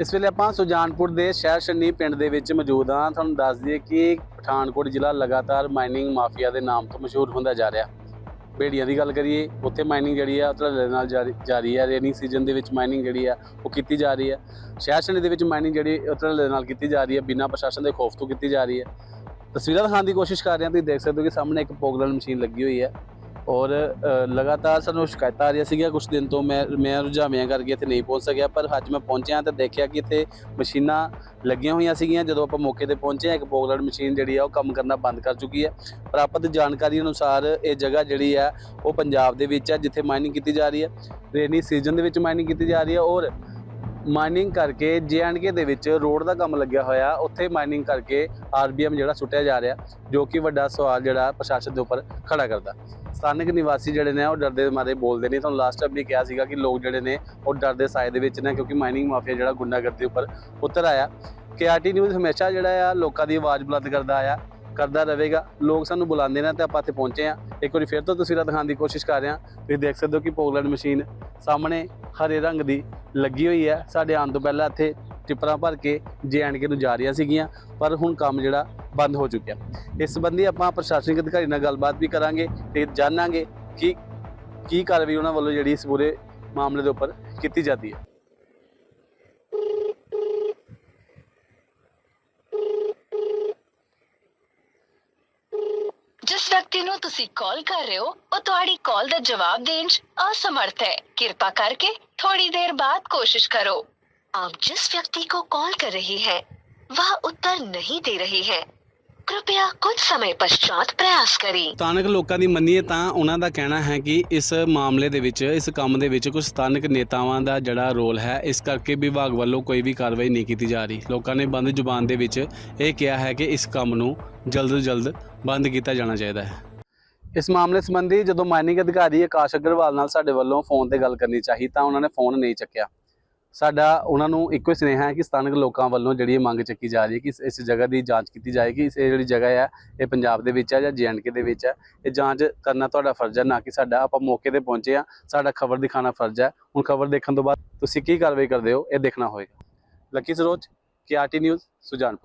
ਇਸ ਵੇਲੇ ਆਪਾਂ ਸੁਜਾਨਪੁਰ ਦੇ ਸ਼ਹਿਰ ਸ਼ੰਨੀ ਪਿੰਡ ਦੇ ਵਿੱਚ ਮੌਜੂਦ ਹਾਂ। ਤੁਹਾਨੂੰ ਦੱਸ ਦਈਏ ਕਿ ਪਠਾਨਕੋਟ ਜ਼ਿਲ੍ਹਾ ਲਗਾਤਾਰ ਮਾਈਨਿੰਗ ਮਾਫੀਆ ਦੇ ਨਾਮ ਤੋਂ ਮਸ਼ਹੂਰ ਹੁੰਦਾ ਜਾ ਰਿਹਾ। ਭੇੜੀਆਂ ਦੀ ਗੱਲ ਕਰੀਏ, ਉੱਥੇ ਮਾਈਨਿੰਗ ਜਿਹੜੀ ਆ ਉਹ ਧੜੱਲੇ ਨਾਲ ਜਾਰੀ ਜਾਰੀ ਹੈ ਰੇਨਿੰਗ ਸੀਜ਼ਨ ਦੇ ਵਿੱਚ ਮਾਈਨਿੰਗ ਜਿਹੜੀ ਆ, ਉਹ ਕੀਤੀ ਜਾ ਰਹੀ ਹੈ ਸ਼ਹਿਰ ਸ਼ੰਨੀ ਦੇ ਵਿੱਚ ਮਾਈਨਿੰਗ ਜਿਹੜੀ, ਉਹ ਧੜੱਲੇ ਨਾਲ ਕੀਤੀ ਜਾ ਰਹੀ ਹੈ ਬਿਨਾਂ ਪ੍ਰਸ਼ਾਸਨ ਦੇ ਖੌਫ ਤੋਂ ਕੀਤੀ ਜਾ ਰਹੀ ਹੈ ਤਸਵੀਰਾਂ ਦਿਖਾਉਣ ਦੀ ਕੋਸ਼ਿਸ਼ ਕਰ ਰਹੇ ਹਾਂ। ਤੁਸੀਂ ਦੇਖ ਸਕਦੇ ਹੋ ਕਿ ਸਾਹਮਣੇ ਇੱਕ ਪੋਗਲਨ ਮਸ਼ੀਨ ਲੱਗੀ ਹੋਈ ਹੈ ਔਰ ਲਗਾਤਾਰ ਸਾਨੂੰ ਸ਼ਿਕਾਇਤਾਂ ਆ ਰਹੀਆਂ ਸੀਗੀਆਂ। ਕੁਝ ਦਿਨ ਤੋਂ ਮੈਂ ਮੈਂ ਰੁਝਾਵਿਆਂ ਕਰਕੇ ਇੱਥੇ ਨਹੀਂ ਪਹੁੰਚ ਸਕਿਆ, ਪਰ ਅੱਜ ਮੈਂ ਪਹੁੰਚਿਆ ਤਾਂ ਦੇਖਿਆ ਕਿ ਇੱਥੇ ਮਸ਼ੀਨਾਂ ਲੱਗੀਆਂ ਹੋਈਆਂ ਸੀਗੀਆਂ। ਜਦੋਂ ਆਪਾਂ ਮੌਕੇ ਤੇ ਪਹੁੰਚੇ ਇੱਕ ਪੋਗਲਨ ਮਸ਼ੀਨ ਜਿਹੜੀ ਆ, ਉਹ ਕੰਮ ਕਰਨਾ ਬੰਦ ਕਰ ਚੁੱਕੀ ਹੈ। ਪ੍ਰਾਪਤ ਜਾਣਕਾਰੀ ਅਨੁਸਾਰ ਇਹ ਜਗ੍ਹਾ ਜਿਹੜੀ ਆ, ਉਹ ਪੰਜਾਬ ਦੇ ਵਿੱਚ ਹੈ ਜਿੱਥੇ ਮਾਈਨਿੰਗ ਕੀਤੀ ਜਾ ਰਹੀ ਹੈ। ਰੇਨੀ ਸੀਜ਼ਨ ਦੇ ਵਿੱਚ ਮਾਈਨਿੰਗ ਕੀਤੀ ਜਾ ਰਹੀ ਹੈ। ਔਰ ਮਾਈਨਿੰਗ ਕਰਕੇ ਜੇਐਂਡਕੇ ਦੇ ਵਿੱਚ ਰੋਡ ਦਾ ਕੰਮ ਲੱਗਿਆ ਹੋਇਆ। ਉੱਥੇ ਮਾਈਨਿੰਗ ਕਰਕੇ ਆਰਬੀਐਮ ਜਿਹੜਾ ਸੁੱਟਿਆ ਜਾ ਰਿਹਾ, ਜੋ ਕਿ ਵੱਡਾ ਸਵਾਲ ਜਿਹੜਾ ਪ੍ਰਸ਼ਾਸਨ ਦੇ ਉੱਪਰ ਖੜਾ ਕਰਦਾ। ਸਥਾਨਕ ਨਿਵਾਸੀ ਜਿਹੜੇ ਨੇ, ਉਹ ਡਰਦੇ ਮਾਰੇ ਬੋਲਦੇ ਨਹੀਂ ਤੁਹਾਨੂੰ ਲਾਸਟ ਟਾਈਮ ਵੀ ਕਿਹਾ ਸੀਗਾ ਕਿ ਲੋਕ ਜਿਹੜੇ ਨੇ, ਉਹ ਡਰਦੇ ਸਾਏ ਦੇ ਵਿੱਚ ਨੇ, ਕਿਉਂਕਿ ਮਾਈਨਿੰਗ ਮਾਫੀਆ ਜਿਹੜਾ ਗੁੰਡਾਗਰਦੀ ਉੱਪਰ ਉਤਰ ਆਇਆ। ਕੇਆਰਟੀ ਨਿਊਜ਼ ਹਮੇਸ਼ਾ ਜਿਹੜਾ ਆ, ਲੋਕਾਂ ਦੀ ਆਵਾਜ਼ ਬੁਲੰਦ ਕਰਦਾ ਆਇਆ। ਕਰਦਾ ਰਹੇਗਾ। ਲੋਕ ਸਾਨੂੰ ਬੁਲਾਉਂਦੇ ਨੇ ਤੇ ਆਪਾਂ ਇੱਥੇ ਪਹੁੰਚੇ ਆ ਇੱਕ ਵਾਰੀ ਫਿਰ ਤੋਂ ਤਸਵੀਰਾਂ ਦਿਖਾਉਣ ਦੀ ਕੋਸ਼ਿਸ਼ ਕਰ ਰਹੇ। ਹਾਂ ਤੁਸੀਂ ਦੇਖ ਸਕਦੇ ਹੋ ਕਿ ਪੋਗਲੈਂਡ ਮਸ਼ੀਨ ਸਾਹਮਣੇ ਹਰੇ ਰੰਗ ਦੀ ਲੱਗੀ ਹੋਈ ਹੈ। ਸਾਡੇ ਆਉਣ ਤੋਂ ਪਹਿਲਾਂ ਇੱਥੇ ਟਿੱਪਰਾਂ ਭਰ ਕੇ ਕੇ ਨੂੰ ਜਾ ਰਹੀਆਂ ਸੀਗੀਆਂ, ਪਰ ਹੁਣ ਕੰਮ ਜਿਹੜਾ ਬੰਦ ਹੋ ਚੁੱਕਿਆ। ਇਸ ਸੰਬੰਧੀ ਆਪਾਂ ਪ੍ਰਸ਼ਾਸਨਿਕ ਅਧਿਕਾਰੀ ਨਾਲ ਗੱਲਬਾਤ ਵੀ ਕਰਾਂਗੇ ਤੇ ਜਾਣਾਂਗੇ ਕਿ ਕੀ ਕਾਰਵਾਈ ਉਹਨਾਂ ਵੱਲੋਂ ਜਿਹੜੀ ਇਸ ਪੂਰੇ ਮਾਮਲੇ ਦੇ ਉੱਪਰ ਕੀਤੀ ਜਾਂਦੀ ਹੈ। ਵਿਅਕਤੀ ਨੂੰ ਤੁਸੀਂ ਕਾਲ ਕਰ ਰਹੇ ਹੋ ਉਹ ਤੁਹਾਡੀ ਕਾਲ ਦਾ ਜਵਾਬ ਦੇਣ 'ਚ ਅਸਮਰਥ ਹੈ ਕਿਰਪਾ ਕਰਕੇ ਥੋੜੀ ਦੇਰ बाद कोशिश करो आप जिस व्यक्ति को कॉल कर रही हैं वह उत्तर नहीं दे रही है कृपया कुछ समय पश्चात प्रयास करें ਸਥਾਨਕ ਲੋਕਾਂ ਦੀ ਮੰਨੀਏ ਤਾਂ ਉਹਨਾਂ ਦਾ ਕਹਿਣਾ ਹੈ ਕਿ ਇਸ ਮਾਮਲੇ ਦੇ ਵਿੱਚ ਇਸ ਕੰਮ ਦੇ ਵਿੱਚ ਕੁਝ ਸਥਾਨਕ ਨੇਤਾਵਾਂ ਦਾ ਜਿਹੜਾ ਰੋਲ ਹੈ ਇਸ ਕਰਕੇ ਵਿਭਾਗ ਵੱਲੋਂ ਕੋਈ ਵੀ ਕਾਰਵਾਈ ਨਹੀਂ ਕੀਤੀ ਜਾ ਰਹੀ ਲੋਕਾਂ ਨੇ ਬੰਦ ਜ਼ੁਬਾਨ ਦੇ ਵਿੱਚ ਇਹ ਕਿਹਾ ਹੈ ਕਿ ਇਸ ਕੰਮ ਨੂੰ ਜਲਦ ਤੋਂ ਜਲਦ ਬੰਦ ਕੀਤਾ ਜਾਣਾ ਚਾਹੀਦਾ ਹੈ ਇਸ ਮਾਮਲੇ ਸੰਬੰਧੀ ਜਦੋਂ ਮਾਈਨਿੰਗ ਅਧਿਕਾਰੀ ਆਕਾਸ਼ ਅਗਰਵਾਲ ਨਾਲ ਸਾਡੇ ਵੱਲੋਂ ਫੋਨ ਤੇ ਗੱਲ ਕਰਨੀ ਚਾਹੀ ਤਾਂ ਉਹਨਾਂ ਨੇ ਫੋਨ ਨਹੀਂ ਚੱਕਿਆ ਸਾਡਾ ਉਹਨਾਂ ਨੂੰ ਇੱਕੋ ਹੀ ਸੁਨੇਹਾ ਹੈ ਕਿ ਸਥਾਨਕ ਲੋਕਾਂ ਵੱਲੋਂ ਜਿਹੜੀ ਇਹ ਮੰਗ ਚੱਕੀ ਜਾ ਰਹੀ ਹੈ ਕਿ ਇਸ- ਇਸ ਜਗ੍ਹਾ ਦੀ ਜਾਂਚ ਕੀਤੀ ਜਾਏ ਇਸ ਇਹ ਜਿਹੜੀ ਜਗ੍ਹਾ ਹੈ, ਇਹ ਪੰਜਾਬ ਦੇ ਵਿੱਚ ਹੈ ਜਾਂ ਜੀਐਂਡਕੇ ਦੇ ਵਿੱਚ ਹੈ, ਇਹ ਜਾਂਚ ਕਰਨਾ ਤੁਹਾਡਾ ਫਰਜ਼ ਹੈ, ਨਾ ਕਿ ਸਾਡਾ ਆਪਾਂ ਮੌਕੇ ਤੇ ਪਹੁੰਚੇ ਆ ਸਾਡਾ ਖਬਰ ਦਿਖਾਣਾ ਫਰਜ਼ ਹੈ। ਹੁਣ ਖਬਰ ਦੇਖਣ ਤੋਂ ਬਾਅਦ ਤੁਸੀਂ ਕੀ ਕਾਰਵਾਈ ਕਰਦੇ ਹੋ, ਇਹ ਦੇਖਣਾ ਹੋਏਗਾ। Lucky Saroj, K RT news, Sujanpur.